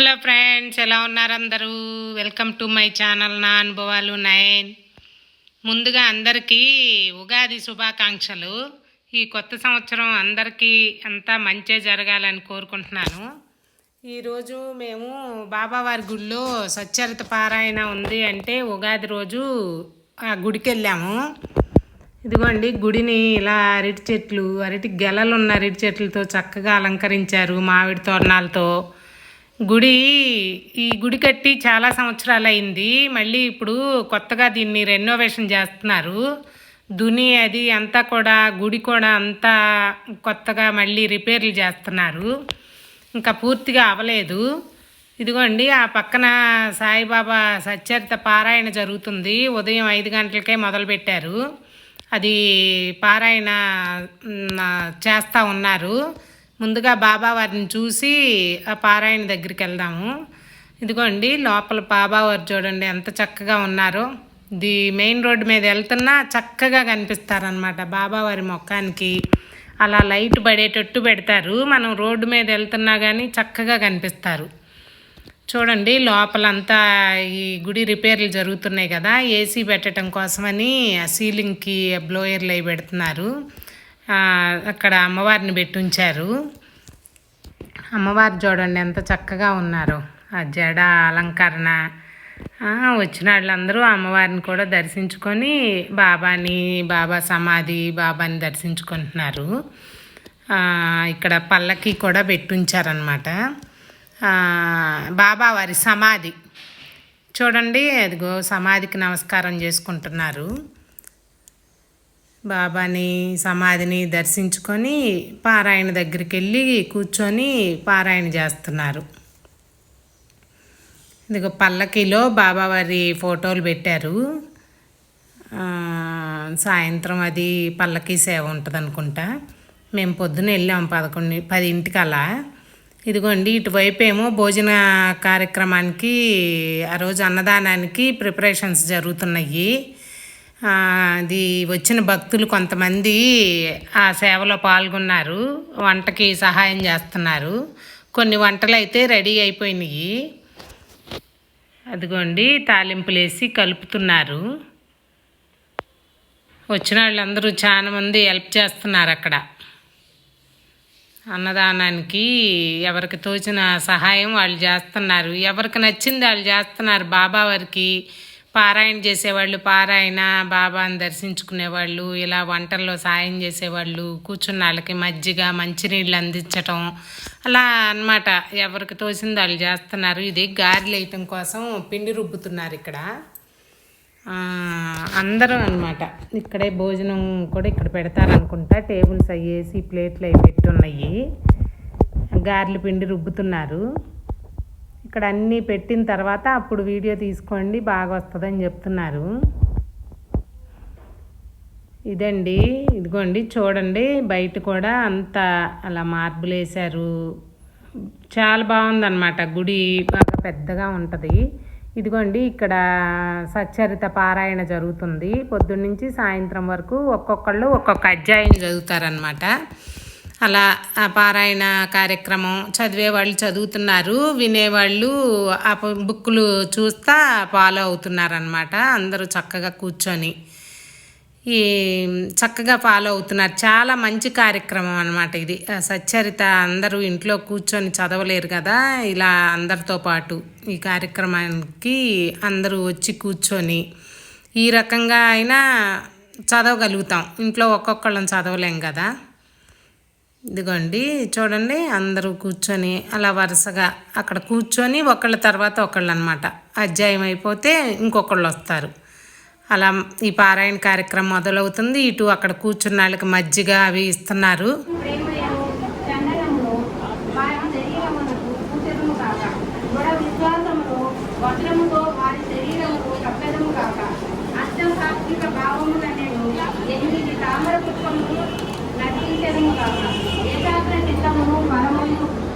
Hello friends ఎలా ఉన్నారు అందరూ? వెల్కమ్ టు మై ఛానల్ నా అనుభవాలు నైన్ ముందుగా అందరికీ ఉగాది శుభాకాంక్షలు. ఈ కొత్త సంవత్సరం అందరికీ అంతా మంచే జరగాలని కోరుకుంటున్నాను. ఈరోజు మేము బాబావారి గుడిలో సచ్చరిత పారాయణ ఉంది అంటే ఉగాది రోజు ఆ గుడికి వెళ్ళాము ఇదిగోండి గుడిని ఇలా అరటి చెట్లు అరటి గెలలు ఉన్న అరటి చెట్లతో చక్కగా అలంకరించారు మామిడి తోరణాలతో. గుడి ఈ గుడి కట్టి చాలా సంవత్సరాలు అయింది మళ్ళీ ఇప్పుడు కొత్తగా దీన్ని రెనోవేషన్ చేస్తున్నారు. దుని అది అంతా కూడా గుడి కూడా అంతా కొత్తగా మళ్ళీ రిపేర్లు చేస్తున్నారు. ఇంకా పూర్తిగా అవ్వలేదు ఇదిగోండి ఆ పక్కన సాయిబాబా సచ్చరిత పారాయణ జరుగుతుంది. ఉదయం ఐదు గంటలకే మొదలుపెట్టారు. అది పారాయణ చేస్తూ ఉన్నారు. ముందుగా బాబా వారిని చూసి ఆ పారాయణ దగ్గరికి వెళ్దాము. ఇదిగోండి లోపల బాబావారు చూడండి ఎంత చక్కగా ఉన్నారో. ది మెయిన్ రోడ్డు మీద వెళ్తున్నా చక్కగా కనిపిస్తారనమాట బాబావారి మొక్కానికి అలా లైట్ పడేటట్టు పెడతారు. మనం రోడ్డు మీద వెళ్తున్నా కానీ చక్కగా కనిపిస్తారు. చూడండి లోపలంతా ఈ గుడి రిపేర్లు జరుగుతున్నాయి కదా. ఏసీ పెట్టడం కోసమని ఆ సీలింగ్కి బ్లోయర్లు అవి పెడుతున్నారు. అక్కడ అమ్మవారిని పెట్టి ఉంచారు అమ్మవారు చూడండి ఎంత చక్కగా ఉన్నారో. ఆ జడ అలంకరణ వచ్చిన వాళ్ళందరూ అమ్మవారిని కూడా దర్శించుకొని బాబాని బాబా సమాధి బాబాని దర్శించుకుంటున్నారు. ఇక్కడ పల్లకి కూడా పెట్టుంచారనమాట బాబా వారి సమాధి. చూడండి అదిగో సమాధికి నమస్కారం చేసుకుంటున్నారు. బాబాని సమాధిని దర్శించుకొని పారాయణ దగ్గరికి వెళ్ళి కూర్చొని పారాయణ చేస్తున్నారు. ఇదిగో పల్లకిలో బాబావారి ఫోటోలు పెట్టారు. సాయంత్రం అది పల్లకి సేవ ఉంటుంది అనుకుంటా మేము పొద్దున వెళ్ళాం పదకొండు పదింటికి అలా ఇదిగోండి ఇటువైపు ఏమో భోజన కార్యక్రమానికి ఆ రోజు అన్నదానానికి ప్రిపరేషన్స్ జరుగుతున్నాయి. అది వచ్చిన భక్తులు కొంతమంది ఆ సేవలో పాల్గొన్నారు వంటకి సహాయం చేస్తున్నారు. కొన్ని వంటలు అయితే రెడీ అయిపోయినాయి. అదిగోండి తాలింపులు వేసి కలుపుతున్నారు. వచ్చిన వాళ్ళందరూ చాలా మంది హెల్ప్ చేస్తున్నారు అక్కడ. అన్నదానానికి ఎవరికి తోచిన సహాయం వాళ్ళు చేస్తున్నారు. ఎవరికి నచ్చింది వాళ్ళు చేస్తున్నారు బాబా వారికి. పారాయణ చేసేవాళ్ళు పారాయణ బాబాని దర్శించుకునేవాళ్ళు ఇలా వంటల్లో సాయం చేసేవాళ్ళు కూర్చున్న వాళ్ళకి మజ్జిగ మంచినీళ్ళు అందించటం అలా అన్నమాట. ఎవరికి తోచింది వాళ్ళు చేస్తున్నారు. ఇది గారెలు వేయటం కోసం పిండి రుబ్బుతున్నారు ఇక్కడ. అందరూ అనమాట ఇక్కడే భోజనం కూడా ఇక్కడ పెడతారనుకుంటా. టేబుల్స్ అవి వేసి ప్లేట్లు అవి పెట్టి ఉన్నాయి గారెలు పిండి రుబ్బుతున్నారు. ఇక్కడ అన్నీ పెట్టిన తర్వాత అప్పుడు వీడియో తీసుకోండి బాగా వస్తుందని చెప్తున్నారు. ఇదండి ఇదిగోండి చూడండి బయట కూడా అంతా అలా మార్బుల్ వేశారు. చాలా బాగుందన్నమాట గుడి బాగా పెద్దగా ఉంటుంది. ఇదిగోండి ఇక్కడ సచ్చరిత పారాయణ జరుగుతుంది. పొద్దున్నుంచి సాయంత్రం వరకు ఒక్కొక్కళ్ళు ఒక్కొక్క అధ్యాయం చదువుతారనమాట అలా పారాయణ కార్యక్రమం చదివే వాళ్ళు చదువుతున్నారు వినేవాళ్ళు ఆ బుక్కులు చూస్తా ఫాలో అవుతున్నారనమాట అందరూ చక్కగా కూర్చొని. ఈ చక్కగా ఫాలో అవుతున్నారు. చాలా మంచి కార్యక్రమం అనమాట ఇది. ఆ సచ్చరిత అందరూ ఇంట్లో కూర్చొని చదవలేరు కదా ఇలా అందరితో పాటు ఈ కార్యక్రమానికి అందరూ వచ్చి కూర్చొని ఈ రకంగా అయినా చదవగలుగుతాం. ఇంట్లో ఒక్కొక్కళ్ళని చదవలేం కదా. ఇదిగోండి చూడండి అందరూ కూర్చొని అలా వరుసగా అక్కడ కూర్చొని ఒకళ్ళ తర్వాత ఒకళ్ళు అనమాట అధ్యాయం అయిపోతే ఇంకొకళ్ళు వస్తారు. అలా ఈ పారాయణ కార్యక్రమం మొదలవుతుంది. ఇటు అక్కడ కూర్చున్న వాళ్ళకి మజ్జిగ అవి ఇస్తున్నారు.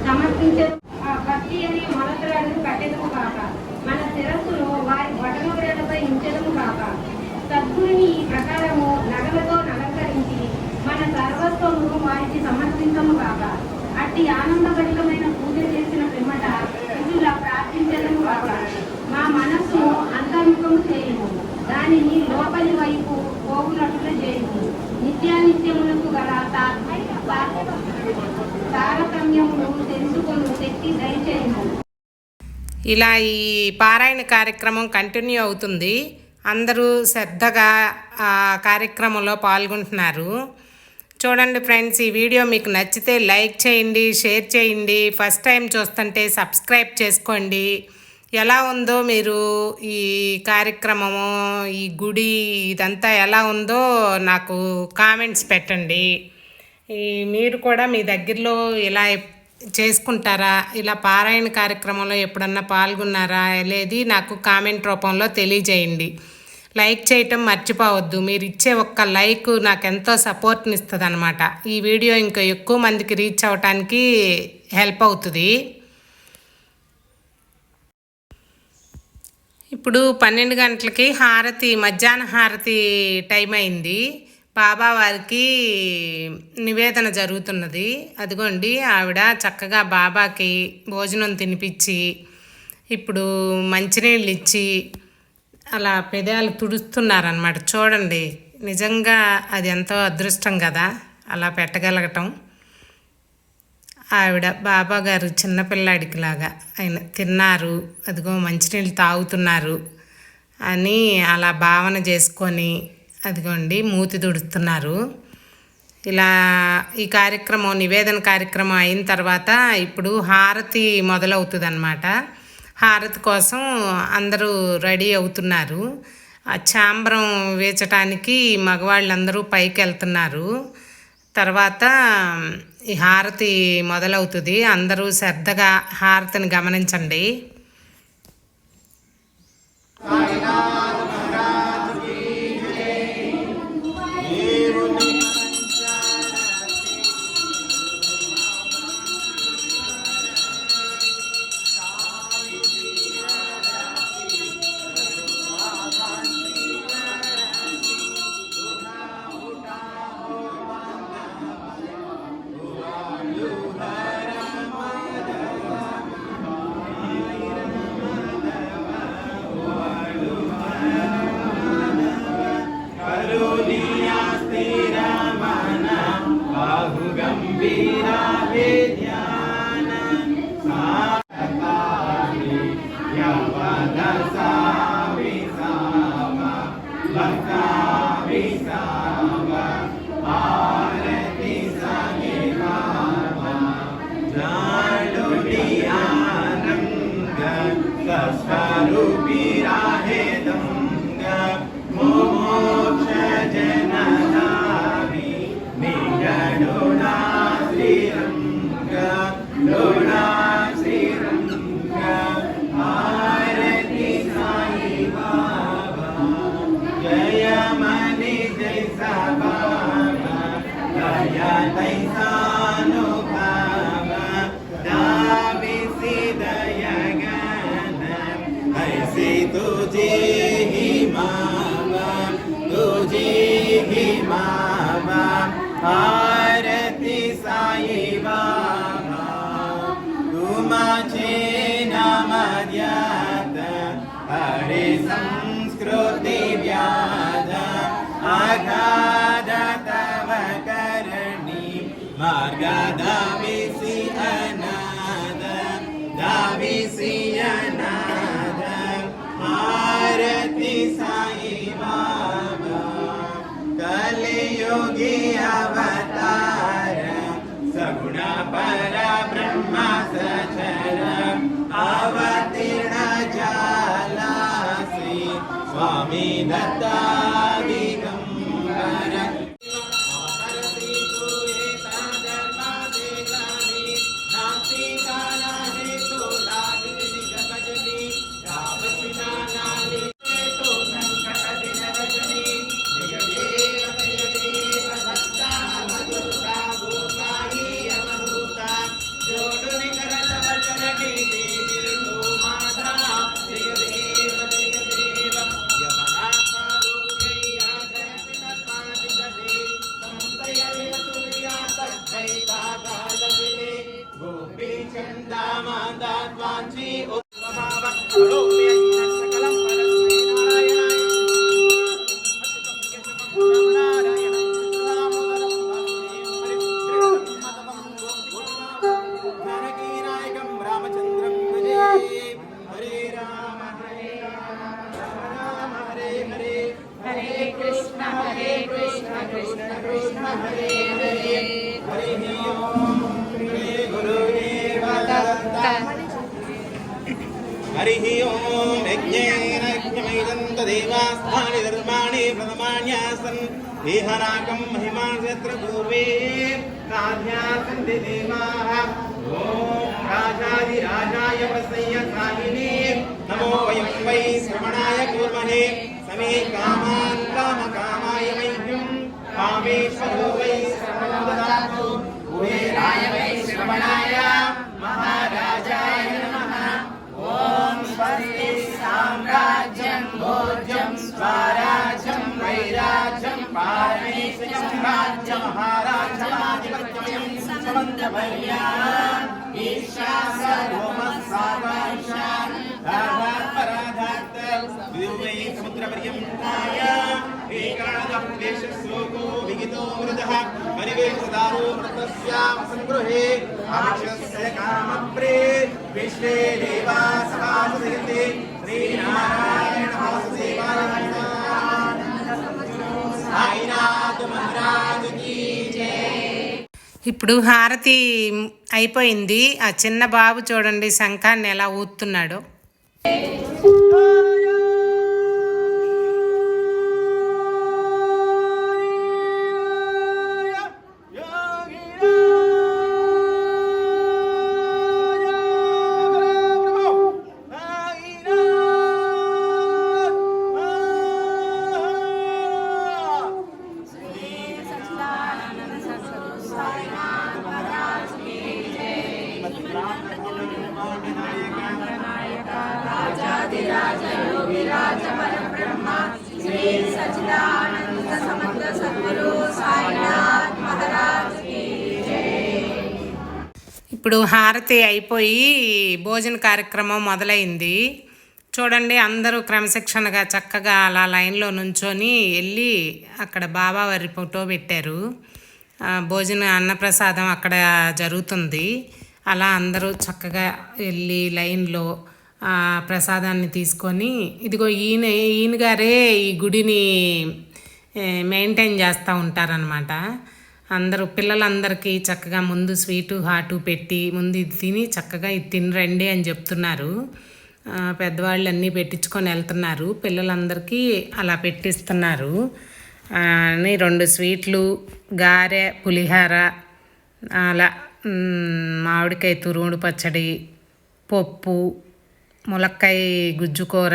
సమర్పించరు భక్తి అని మొలకలను కట్టెదము కాక మన శిరస్సులో వారి వటనూరలపై ఉంచడము కాక సద్గురిని ఈ ప్రకారము నగలతో నలంకరించి మన సర్వస్వము వారికి సమర్పించము కాక అట్టి ఆనందభరితమైన పూజ చేసిన పిమ్మట ఇటులా ప్రార్థించడం కాక మా మనస్సును అంతర్ముఖము చేయము దానిని లోపలి వైపు పోగులట్లు చేయము నిత్యానిత్యములకు గల తారతమ్యము ఇలా ఈ పారాయణ కార్యక్రమం కంటిన్యూ అవుతుంది. అందరూ శ్రద్ధగా ఆ కార్యక్రమంలో పాల్గొంటున్నారు. చూడండి ఫ్రెండ్స్ ఈ వీడియో మీకు నచ్చితే లైక్ చేయండి షేర్ చేయండి. ఫస్ట్ టైం చూస్తుంటే సబ్స్క్రైబ్ చేసుకోండి. ఎలా ఉందో మీరు ఈ కార్యక్రమము ఈ గుడి ఇదంతా ఎలా ఉందో నాకు కామెంట్స్ పెట్టండి. ఈ మీరు కూడా మీ దగ్గరలో ఇలా చేసుకుంటారా? ఇలా పారాయణ కార్యక్రమంలో ఎప్పుడన్నా పాల్గొన్నారా? అనేది నాకు కామెంట్ రూపంలో తెలియజేయండి. లైక్ చేయటం మర్చిపోవద్దు. మీరు ఇచ్చే ఒక్క లైక్ నాకు ఎంతో సపోర్ట్ని ఇస్తుంది అనమాట ఈ వీడియో ఇంకా ఎక్కువ మందికి రీచ్ అవ్వటానికి హెల్ప్ అవుతుంది. ఇప్పుడు పన్నెండు గంటలకి హారతి మధ్యాహ్న హారతి టైం అయింది బాబా వారికి నివేదన జరుగుతున్నది. అదిగోండి ఆవిడ చక్కగా బాబాకి భోజనం తినిపించి ఇప్పుడు మంచినీళ్ళు ఇచ్చి అలా పెదాలు తుడుస్తున్నారనమాట చూడండి నిజంగా అది ఎంతో అదృష్టం కదా అలా పెట్టగలగటం. ఆవిడ బాబా గారు చిన్నపిల్లాడికి లాగా ఆయన తిన్నారు అదిగో మంచినీళ్ళు తాగుతున్నారు అని అలా భావన చేసుకొని అదిగోండి మూతి తుడుస్తున్నారు. ఇలా ఈ కార్యక్రమం నివేదన కార్యక్రమం అయిన తర్వాత ఇప్పుడు హారతి మొదలవుతుంది అనమాట హారతి కోసం అందరూ రెడీ అవుతున్నారు. ఆ చాంబరం వేచటానికి మగవాళ్ళందరూ పైకి వెళ్తున్నారు తర్వాత ఈ హారతి మొదలవుతుంది. అందరూ శ్రద్ధగా హారతిని గమనించండి. नामद्यात हरे संस्कृती व्याध आघात तव करणी दाविसी अनाद दाविसी अनाद आरती साई बाबा कलियुगी अवतार प्रथमान्यासन् देहनाकं महिमानत्र पूर्वे कार्यासन्ति देवाः ॐ राजाधिराजाय प्रसय्य नमो वै श्रवणाय कुर्महे समे कामान् कामेश्वरो वै वै श्रवणाय। महाराजाय नमः। ॐ स्वस्ति वैराज्यं राज्यमहाराजमाधिपत्यमयं समन्तभर्या ईशा सर्वमस्सावैषा रागात्पराधात् द्विवै समुद्रपर्यन्ताय एकाणकं देशश्लोको विहितो श्रीनारायण ఇప్పుడు హారతి అయిపోయింది. ఆ చిన్న బాబు చూడండి శంఖాన్ని ఎలా ఊతున్నాడో హారతి అయిపోయి భోజన కార్యక్రమం మొదలైంది. చూడండి అందరూ క్రమశిక్షణగా చక్కగా అలా లైన్లో నుంచొని వెళ్ళి అక్కడ బాబావారి ఫోటో పెట్టారు. భోజన అన్నప్రసాదం అక్కడ జరుగుతుంది. అలా అందరూ చక్కగా వెళ్ళి లైన్లో ప్రసాదాన్ని తీసుకొని ఇదిగో ఈయన ఈయన గారే ఈ గుడిని మెయింటైన్ చేస్తూ ఉంటారనమాట అందరూ పిల్లలందరికీ చక్కగా ముందు స్వీటు హాటు పెట్టి ముందు ఇది తిని చక్కగా ఇది తినరండి అని చెప్తున్నారు. పెద్దవాళ్ళు అన్నీ పెట్టించుకొని వెళ్తున్నారు. పిల్లలందరికీ అలా పెట్టిస్తున్నారు. అని రెండు స్వీట్లు గారె పులిహార అలా మామిడికాయ తురుముడు పచ్చడి పప్పు ములక్కాయ గుజ్జు కూర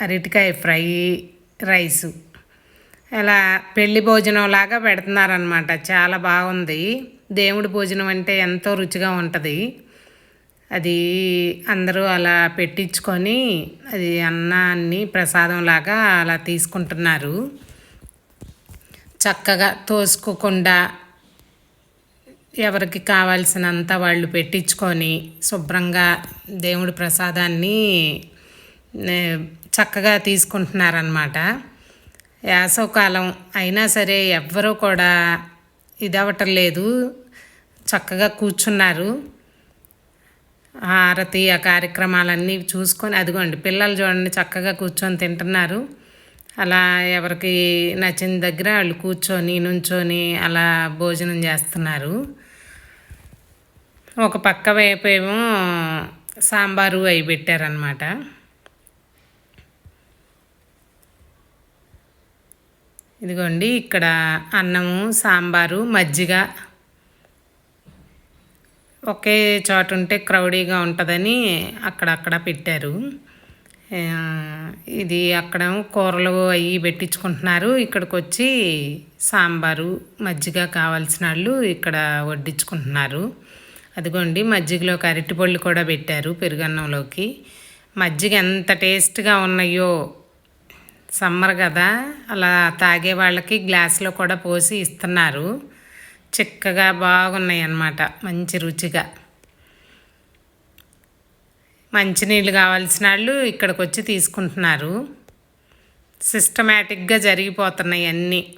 అరటికాయ ఫ్రై రైసు. ఇలా పెళ్ళి భోజనం లాగా పెడుతున్నారనమాట చాలా బాగుంది. దేవుడి భోజనం అంటే ఎంతో రుచిగా ఉంటుంది. అది అందరూ అలా పెట్టించుకొని అది అన్నాన్ని ప్రసాదం లాగా అలా తీసుకుంటున్నారు. చక్కగా తోసుకోకుండా ఎవరికి కావాల్సినంత వాళ్ళు పెట్టించుకొని శుభ్రంగా దేవుడి ప్రసాదాన్ని చక్కగా తీసుకుంటున్నారనమాట వేసవకాలం అయినా సరే ఎవ్వరూ కూడా ఇదవటం లేదు. చక్కగా కూర్చున్నారు. హారతి ఆ కార్యక్రమాలన్నీ చూసుకొని అదిగోండి పిల్లలు చూడండి చక్కగా కూర్చొని తింటున్నారు. అలా ఎవరికి నచ్చిన దగ్గర వాళ్ళు కూర్చొని నుంచొని అలా భోజనం చేస్తున్నారు. ఒక పక్క వైపు ఏమో సాంబారు అవి పెట్టారనమాట ఇదిగోండి ఇక్కడ అన్నము సాంబారు మజ్జిగ. ఒకే చోట ఉంటే క్రౌడీగా ఉంటుందని అక్కడక్కడ పెట్టారు. ఇది అక్కడ కూరలు అవి పెట్టించుకుంటున్నారు. ఇక్కడికి వచ్చి సాంబారు మజ్జిగ కావాల్సిన వాళ్ళు ఇక్కడ వడ్డించుకుంటున్నారు. అదిగోండి మజ్జిగలోకి అరటిపళ్ళు కూడా పెట్టారు పెరుగన్నంలోకి. మజ్జిగ ఎంత టేస్ట్గా ఉన్నాయో సమ్మర్ కదా అలా తాగే వాళ్ళకి గ్లాసులో కూడా పోసి ఇస్తున్నారు. చిక్కగా బాగున్నాయి అన్నమాట మంచి రుచిగా. మంచినీళ్ళు కావాల్సిన వాళ్ళు ఇక్కడికి వచ్చి తీసుకుంటున్నారు. సిస్టమేటిక్గా జరిగిపోతున్నాయి అన్నీ.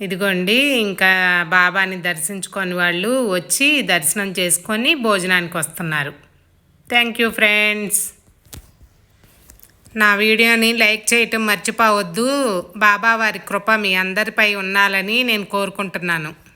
ఇదిగోండి ఇంకా బాబాని దర్శించుకొని వాళ్ళు వచ్చి దర్శనం చేసుకొని భోజనానికి వస్తున్నారు. Thank you friends. నా వీడియోని లైక్ చేయటం మర్చిపోవద్దు. బాబా వారి కృప మీ అందరిపై ఉండాలని నేను కోరుకుంటున్నాను.